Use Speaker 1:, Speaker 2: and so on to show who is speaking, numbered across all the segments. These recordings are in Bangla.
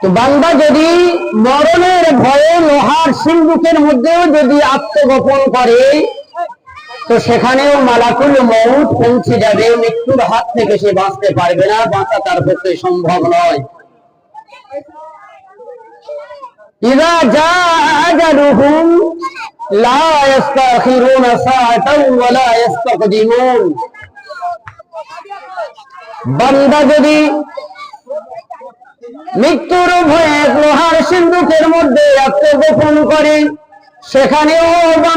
Speaker 1: তো বাংলা যদি মরণের ভয়ে লোহার সিন্ধুকের মধ্যেও যদি আত্মগোপন করে, তো সেখানেও মালাকুল মৌত পৌঁছে যাবে, মৃত্যুর হাত থেকে সে বাঁচতে পারবে না, বাঁচা তার পক্ষে সম্ভব নয়। বান্দা যদি মৃত্যুর ভয়ে লোহার সিন্ধুকের মধ্যে আত্মগোপন করে। সেখানেও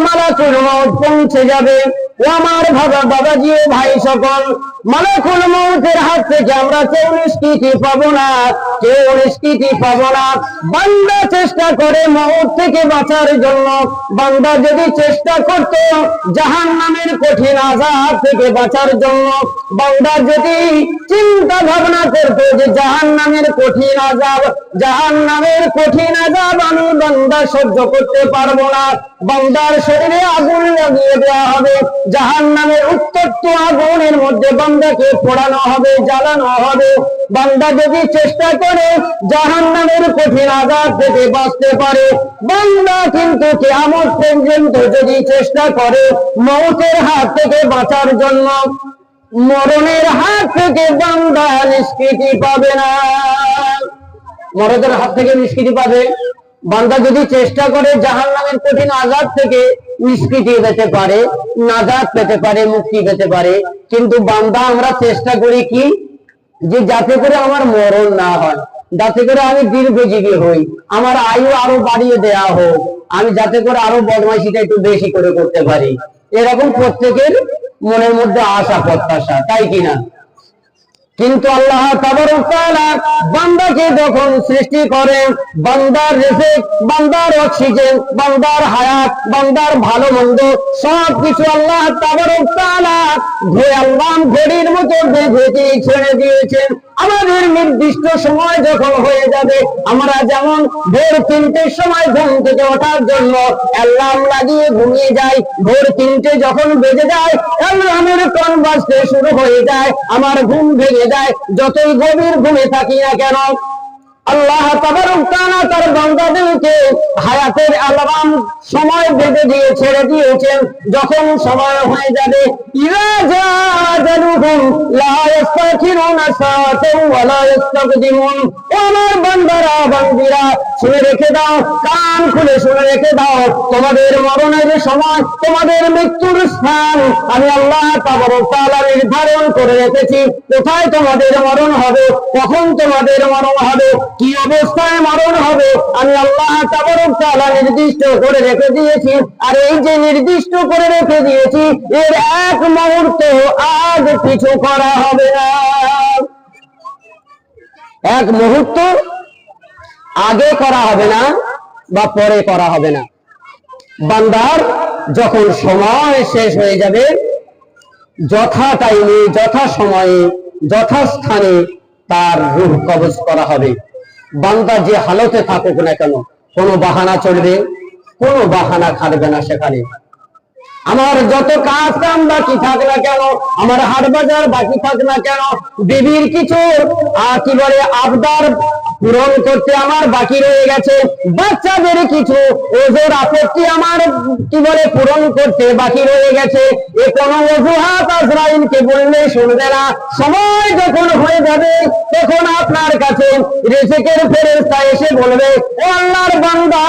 Speaker 1: মালাকুল মৌত পৌঁছে যাবে। ও আমার বাবা বাবাজি ভাই সকল। মালাকুল মৌতের হাত থেকে আমরা কেউ নিষ্কৃতি পাবো না, কেউ নিষ্কৃতি পাবো না। বান্দা চেষ্টা করে মৌত থেকে বাঁচার জন্য। বান্দা যদি চেষ্টা করত জাহান নামের কঠিন আজাদ থেকে বাঁচার জন্য। বান্দা যদি চিন্তা ভাবনা করত যে জাহান নামের কঠিন আজাব জাহান নামের কঠিন আজাব আমি বান্দা সহ্য করতে পারব না বান্দার শরীরে আগুন লাগিয়ে দেওয়া হবে। জাহান নামের উত্তপ্ত আগুনের মধ্যে বান্দাকে পোড়ানো হবে, জ্বালানো হবে। বান্দা যদি চেষ্টা করে জাহান নামের কঠিন আজাদ থেকে বাঁচতে পারে। বান্দা কিন্তু কেমন পর্যন্ত যদি চেষ্টা করে, মৌতের হাত থেকে বাঁচার জন্য, মরণের হাত থেকে বান্দা নিষ্কৃতি পাবে না। মরদের হাত থেকে নিষ্কৃতি পাবে? বান্দা যদি চেষ্টা করে জাহান নামের কঠিন আজাদ থেকে নিষ্কৃতি পেতে পারে নাজাদ পেতে পারে, মুক্তি পেতে পারে, কিন্তু বান্দা আমরা চেষ্টা করি কি? যে যাতে করে আমার মরণ না হয়, যাতে করে আমি দীর্ঘজীবী হই, আমার আয়ু আরও বাড়িয়ে দেয়া হোক, আমি যাতে করে আরও বদমাইশিটা একটু বেশি করে করতে পারি। এরকম প্রত্যেকের মনের মধ্যে আশা, প্রত্যাশা, তাই কিনা কিন্তু আল্লাহ বান্দাকে যখন সৃষ্টি করেন, বান্দার রেসে বান্দার অক্সিজেন, বান্দার হায়াত, বান্দার ভালো মন্দ সব কিছু আল্লাহ আল্লাহ ঘড়ির মতো বেঁধে ছেড়ে দিয়েছেন। আমাদের নির্দিষ্ট সময় যখন হয়ে যাবে, আমরা যেমন ভোর তিনটের সময় ঘুম থেকে ওঠার জন্য অ্যালার্ম লাগিয়ে ঘুমিয়ে যাই, ভোর তিনটে যখন বেজে যায়, অ্যালার্মের টন বাজতে শুরু হয়ে যায়, আমার ঘুম ভেঙে যায়, যতই গভীর ঘুমে থাকি না কেন, আল্লাহ তাআলা তার বান্দাদেরকে হায়াতের আলাম সময় বেঁধে দিয়ে ছেড়ে দিয়েছেন। যখন সময় হয়ে যাবে শুনে রেখে দাও, কান খুলে শুনে রেখে দাও, তোমাদের মরণের সময়, তোমাদের মৃত্যুর স্থান। আমি আল্লাহ তাআলা নির্ধারণ করে রেখেছি, কোথায় তোমাদের মরণ হবে, কখন তোমাদের মরণ হবে, কি অবস্থায় মরণ হবে, আমি আল্লাহ তাআলা নির্দিষ্ট করে রেখে দিয়েছি, আর এই যে নির্দিষ্ট করে রেখে দিয়েছি, এর এক মুহূর্ত আজ পিছু করা হবে না। এক মুহূর্ত আগে করা হবে না বা পরে করা হবে না। বান্দার যখন সময় শেষ হয়ে যাবে, যথা টাইমে, যথা সময়ে যথাস্থানে তার রূপ কবজ করা হবে। বান্দা যে হালতে থাকুক না কেন, কোনো বাহানা চলবে কোনো বাহানা খাটবে না সেখানে। আমার যত কাজ কাম বাকি থাক না কেন, আমার হাট বাজার বাকি থাক না কেন, বিবির কিছু, আর কি বলে, আবদার পূরণ করতে আমার বাকি রয়ে গেছে। বাচ্চাদের কিছু ওজোর আপত্তি আমার, কি বলে, পূরণ করতে বাকি রয়ে গেছে। এ কোনো অজুহাত আজরাইলকে বললে শুনবে না। সময় যখন হয়ে যাবে, তখন আপনার কাছে রেসেকের ফেরেস্তা এসে বলবে, ও আল্লাহর বান্দা,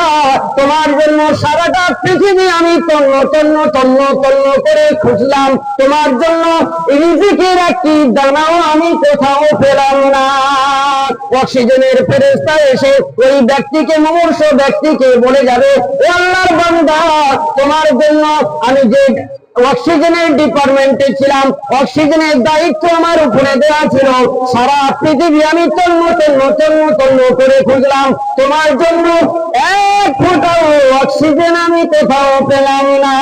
Speaker 1: তোমার জন্য সারাটা পৃথিবী আমি তন্ন তন্ন তন্ন তন্ন করে খুঁজলাম। তোমার জন্য রিজিকের একটি দানাও আমি কোথাও পেলাম না। অক্সিজেনের ফেরেস্তা এসে ওই ব্যক্তিকে মুমূর্ষ ব্যক্তিকে বলে যাবে, ও আল্লাহর বান্দা, তোমার জন্য আমি যে অক্সিজেনের ডিপার্টমেন্টে ছিলাম। অক্সিজেনের দায়িত্ব আমার উপরে দেওয়া ছিল। সারা পৃথিবী আমি তন্ন তন্ন তন্ন করে খুঁজলাম। তোমার জন্য এক ফোঁটাও অক্সিজেন আমি কোথাও পেলাম না।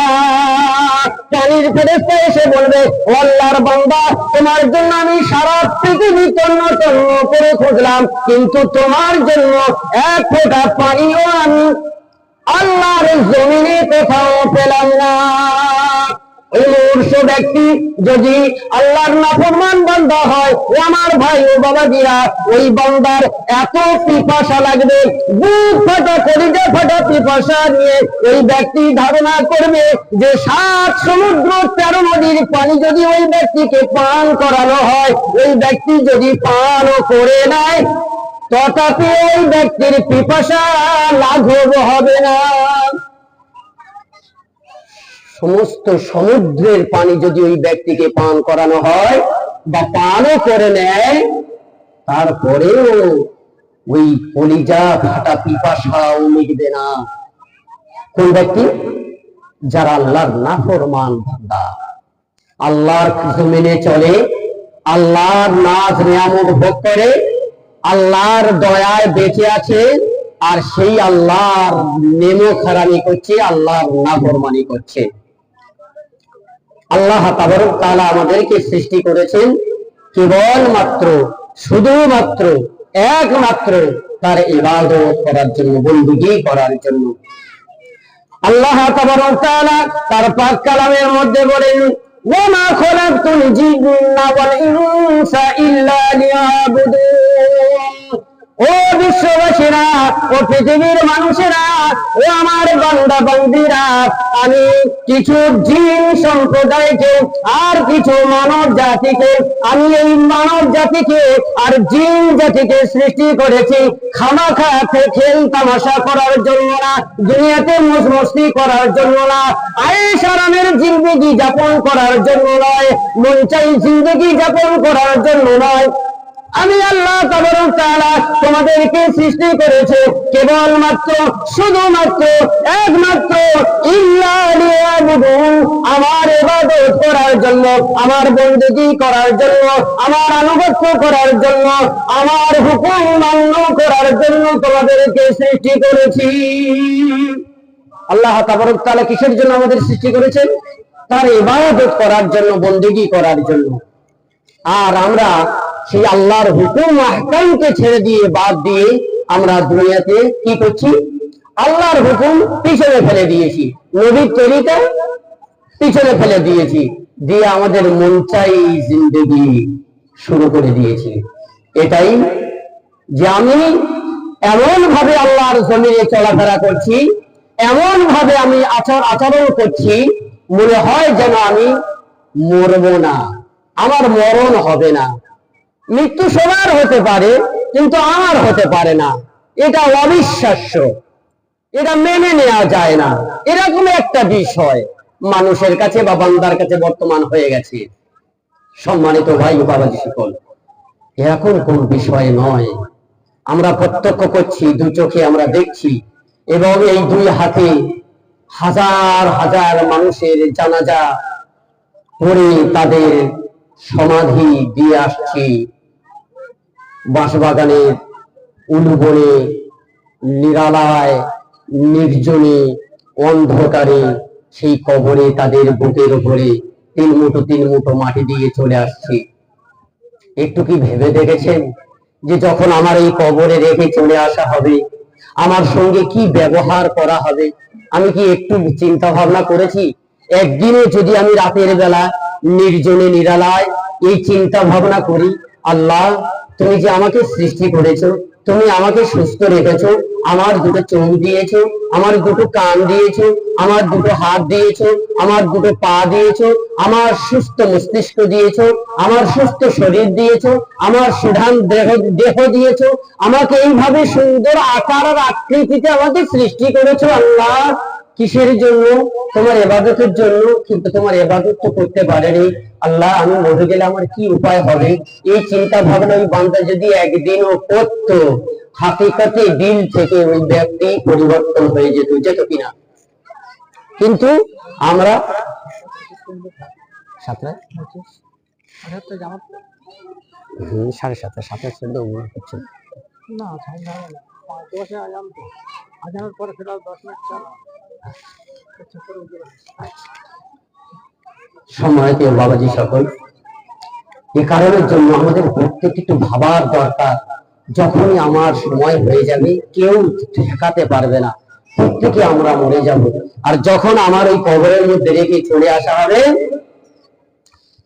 Speaker 1: এসে বলবে ও আল্লাহর বান্দা, তোমার জন্য আমি সারা পৃথিবী তন্ন তন্ন করে খুঁজলাম। কিন্তু তোমার জন্য এক ফোঁটা পানিও আমি আল্লাহর জমিনে কোথাও পেলাম না। মূর্ষ ব্যক্তি যদি আল্লাহর নাফরমান বান্দা হয়, ও আমার ভাই ও বাবা দিয়া ওই বান্দার এত পিপাসা লাগবে, বুক ফাটা, কলিজা ফাটা পিপাসা নিয়ে ওই ব্যক্তি ধারণা করবে যে সাত সমুদ্র তেরো নদীর পানি যদি ওই ব্যক্তিকে পান করানো হয়, ওই ব্যক্তি যদি পানও করে নেয়, তথাপি ওই ব্যক্তির পিপাসা লাঘব হবে না। সমস্ত সমুদ্রের পানি যদি ওই ব্যক্তিকে পান করানো হয় বা পানও করে নেয়, তারপরেও ওই কলিজা ফাটা পিপাসাও মিটবে না। কোন ব্যক্তি? যারা আল্লাহর নাফরমান বান্দা। আল্লাহর কিছু মেনে চলে, আল্লাহর নাচ নিয়ামত ভোগ করে, আল্লাহর দয়ায় বেঁচে আছে, আর সেই আল্লাহর নেমো খারামি করছে, আল্লাহর নাফরমানি করছে। আল্লাহ তাবারক আমাদেরকে সৃষ্টি করেছেন কেবল মাত্র শুধুমাত্র, একমাত্র তার ইবাদত করার জন্য বন্দুকি করার জন্য। আল্লাহ তার পাক কালামের মধ্যে বলেন লিয়াবুদুন। ও বিশ্ববাসীরা, ও পৃথিবীর মানুষেরা, ও আমার বান্দা বান্দিরা আমি কিছু জিন সম্প্রদায়কে আর কিছু মানব জাতিকে, আমি এই মানব জাতিকে আর জিন জাতিকে সৃষ্টি করেছি খামাখা খেল তামাশা করার জন্য না, দুনিয়াতে মুস মস্তি করার জন্য না, আয়েশ আরামের জিন্দগি যাপন করার জন্য নয়, মন চাই জিন্দগি যাপন করার জন্য নয়। আমি আল্লাহ তোমাদেরকে সৃষ্টি করেছে কেবলমাত্র, শুধুমাত্র, একমাত্র আমার এবাদত করার জন্য, আমার বন্দুকি করার জন্য, আমার আনুগত্য করার জন্য, আমার হুকুম মান্য করার জন্য তোমাদেরকে সৃষ্টি করেছি। আল্লাহ তাবারক তালা কিসের জন্য আমাদের সৃষ্টি করেছেন? তার এবাদত করার জন্য বন্দুকি করার জন্য। আর আমরা সেই আল্লাহর হুকুম আহকামকে ছেড়ে দিয়ে বাদ দিয়ে আমরা দুনিয়াতে কি করছি? আল্লাহর হুকুম পিছনে ফেলে দিয়েছি। নবীর তরিকা পিছনে ফেলে দিয়েছি। দিয়ে আমাদের মন চাই জিন্দগি শুরু করে দিয়েছি। এটাই যে আমি এমন ভাবে আল্লাহর জমিনে চলাফেরা করছি এমন ভাবে আমি আচার আচরণ করছি, মনে হয় যেন আমি মরবো না। আমার মরণ হবে না। মৃত্যু সবার হতে পারে, কিন্তু আমার হতে পারে না। এটা অবিশ্বাস্য। এটা মেনে নেওয়া যায় না। এরকম একটা বিষয় মানুষের কাছে বা বান্দার কাছে বর্তমান হয়ে গেছে। সম্মানিত ভাই বাবাজি সকল এরকম কোন বিষয় নয়। আমরা প্রত্যক্ষ করছি, দু চোখে আমরা দেখছি, এবং এই দুই হাতে হাজার হাজার মানুষের জানাজা করে তাদের সমাধি দিয়ে আসছি। বাঁশবাগানের উলুবনে, নিরালায়, নির্জনে, অন্ধকারে সেই কবরে তাদের বুকের উপরে তিন মুঠো তিন মুঠো মাটি দিয়ে চলে আসছি। একটু কি ভেবে দেখেছেন যে যখন আমার এই কবরে রেখে চলে আসা হবে, আমার সঙ্গে কি ব্যবহার করা হবে? আমি কি একটু চিন্তা ভাবনা করেছি? একদিনে যদি আমি রাতের বেলা নির্জনে নিরালায়, এই চিন্তা ভাবনা করি। আল্লাহ, তুমি যে আমাকে সৃষ্টি করেছ, তুমি আমাকে সুস্থ রেখেছো, আমার দুটো চোখ দিয়েছ, আমার দুটো কান দিয়েছ, আমার দুটো হাত দিয়েছ, আমার দুটো পা দিয়েছ, আমার সুস্থ মস্তিষ্ক দিয়েছ, আমার সুস্থ শরীর দিয়েছ, আমার সুধান দেহ দেহ দিয়েছ, আমাকে এইভাবে সুন্দর আকার আর আকৃতিতে আমাকে সৃষ্টি করেছ আল্লাহ। কিসের জন্য? তোমার এবাদতের জন্য। কিন্তু তোমার এবাদত তো করতে পারেনি আল্লাহ, আমি মরে গেলে আমার কি উপায় হবে। এই চিন্তা ভাবনা ওই বান্দা যদি একদিনও করতো, হাকিকতে দিল থেকে ওই ব্যক্তি পরিবর্তন হয়ে যেত যেত কিনা। কিন্তু আমরা
Speaker 2: না
Speaker 1: সময় বাবাজি সকল, এ কারণের জন্য আমাদের প্রত্যেক একটু ভাবার দরকার। যখনই আমার সময় হয়ে যাবে, কেউ ঠেকাতে পারবে না। প্রত্যেকে আমরা মরে যাব। আর যখন আমার ওই কবরের মধ্যে রেখে চলে আসা হবে,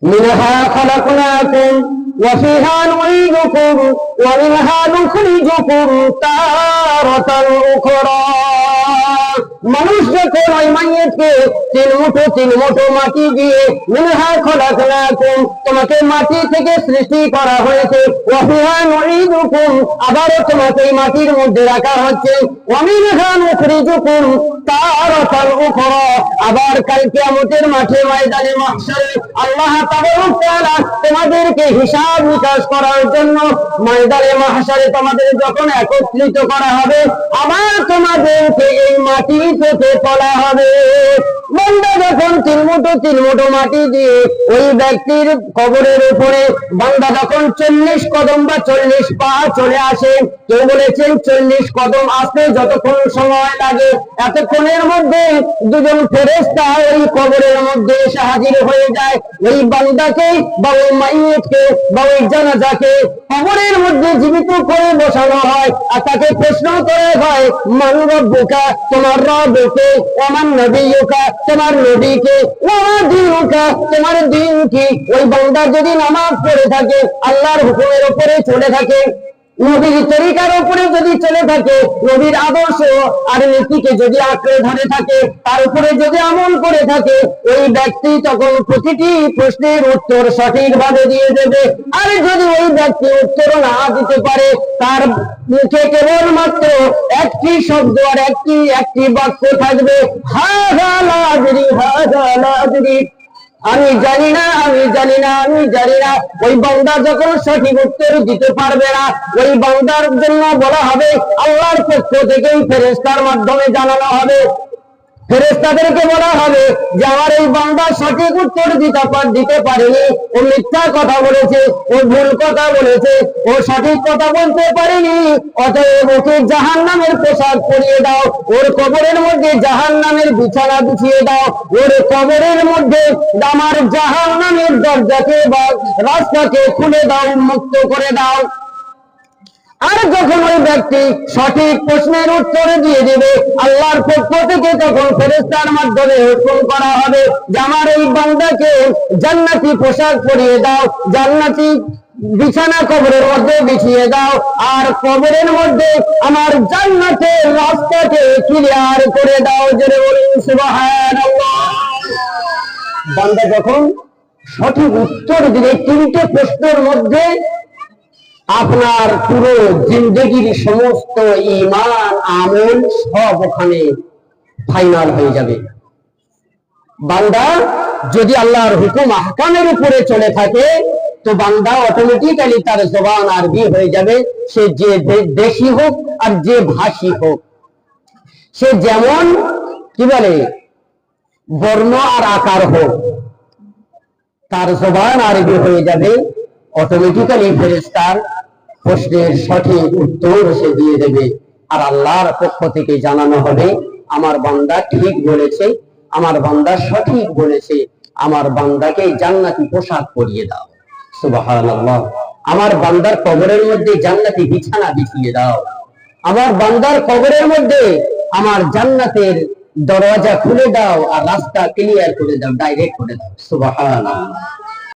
Speaker 1: মিনহা খালাকুনাকুম ওয়া ফিহা নুইদুকুম ومنها نخرجكم تارة أخرى মানুষ যখন ওই মাইয়েতকে তিন মুঠো তিন মুঠো মাটি দিয়ে মিনহা খলাকনাকুম তোমাকে মাটি থেকে সৃষ্টি করা হয়েছে ওয়াফিহা নুঈদুকুম আবারও তোমাকে এই মাটির মধ্যে রাখা হচ্ছে ওয়ামিনহা নুখরিজুকুম তারাতাল উখরা আবার কাল কিয়ামতের মাঠে ময়দানে মাহশারে আল্লাহ তাবারক তাআলা তোমাদেরকে হিসাব নিকাশ করার জন্য ময়দানে মাহশারে তোমাদের যখন একত্রিত করা হবে, আবার তোমাদেরকে এই মাটি থেকে তোলা হবে। যখন মাটি দিয়ে ওই ব্যক্তির কবরের উপরে যখন চল্লিশ কদম বা চল্লিশ পা চলে আসে, কেউ বলেছেন চল্লিশ কদম আসতে যতক্ষণ সময় লাগে, এতক্ষণের মধ্যে দুজন ফেরেস্তা ওই কবরের মধ্যে এসে হাজির হয়ে যায়। ওই বান্দাকে বা ওই মাইয়তকে বা ওই জানাজাকে কবরের মধ্যে জীবিত করে বসানো হয়, আর তাকে প্রশ্ন করে হয় মান বোকা তোমার রবকে আমার ওকা তোমার নদীকে আমার দিনকা, তোমার দিন কি? ওই বন্দার যদি নামাজ পড়ে থাকে, আল্লাহর হুকুমের উপরে চলে থাকে নবীর তরিকার উপরে যদি চলে থাকে, নবীর আদর্শ আর নীতিকে যদি আঁকড়ে ধরে থাকে, তার উপরে যদি আমল করে থাকে, ওই ব্যক্তি তখন প্রতিটি প্রশ্নের উত্তর সঠিকভাবে দিয়ে দেবে। আর যদি ওই ব্যক্তি উত্তর না দিতে পারে, তার মুখে কেবলমাত্র একটি শব্দ আর একটি একটি বাক্য থাকবে হা হা লাজরি হা হা লাজরি। আমি জানি না, আমি জানি না, আমি জানি না। ওই বান্দা যখন সঠিক উত্তর দিতে পারবে না, ওই বান্দার জন্য বলা হবে, আল্লাহর পক্ষ থেকেই ফেরেস্তার মাধ্যমে জানানো হবে। ফেরেস্তাদেরকে বলা হবে যে, আমার এই বান্দা সঠিক উত্তর দিতে দিতে পারেনি। ও মিথ্যা কথা বলেছে, ও ভুল কথা বলেছে, ও সঠিক কথা বলতে পারেনি। অতএব ওকে জাহান নামের পোশাক পরিয়ে দাও, ওর কবরের মধ্যে জাহান নামের বিছানা বিছিয়ে দাও, ওর কবরের মধ্যে আমার জাহান নামের দরজাকে বা রাস্তাকে খুলে দাও মুক্ত করে দাও। আর যখন ওই ব্যক্তি সঠিক প্রশ্নের উত্তর দিয়ে দেবে, আল্লাহর পক্ষ থেকে তখন ফেরেস্তার মাধ্যমে হুকুম করা হবে যে, আমার এই বান্দাকে জান্নাতি পোশাক পরিয়ে দাও, জান্নাতি বিছানা কবরের মধ্যে বিছিয়ে দাও, আর কবরের মধ্যে আমার জান্নাতের রাস্তাকে ক্লিয়ার করে দাও। জেনে বলুন বান্দা যখন সঠিক উত্তর দিলে তিনটে প্রশ্নের মধ্যে আপনার পুরো জিন্দগির সমস্ত ইমান আমল সব ওখানে ফাইনাল হয়ে যাবে। বান্দা, যদি আল্লাহর হুকুম আহকামের উপরে চলে থাকে, তো বান্দা অটোমেটিক্যালি তার জবান আরবি হয়ে যাবে। সে যে দেশি হোক আর যে ভাষী হোক। সে যেমন, কি বলে, বর্ণ আর আকার হোক, তার জবান আরবি হয়ে যাবে। অটোমেটিক্যালি ফেরেস্তার প্রশ্নের সঠিক উত্তর সে দিয়ে দেবে। আর আল্লাহর পক্ষ থেকে জানানো হবে, আমার বান্দা ঠিক বলেছে, আমার বান্দা সঠিক বলেছে, আমার বান্দাকে জান্নাতি পোশাক পরিয়ে দাও। সুবহানাল্লাহ। আমার বান্দার কবরের মধ্যে জান্নাতি বিছানা বিছিয়ে দাও। আমার বান্দার কবরের মধ্যে আমার জান্নাতের দরওয়াজা খুলে দাও আর রাস্তা ক্লিয়ার করে দাও ডাইরেক্ট করে দাও। সুবহানাল্লাহ।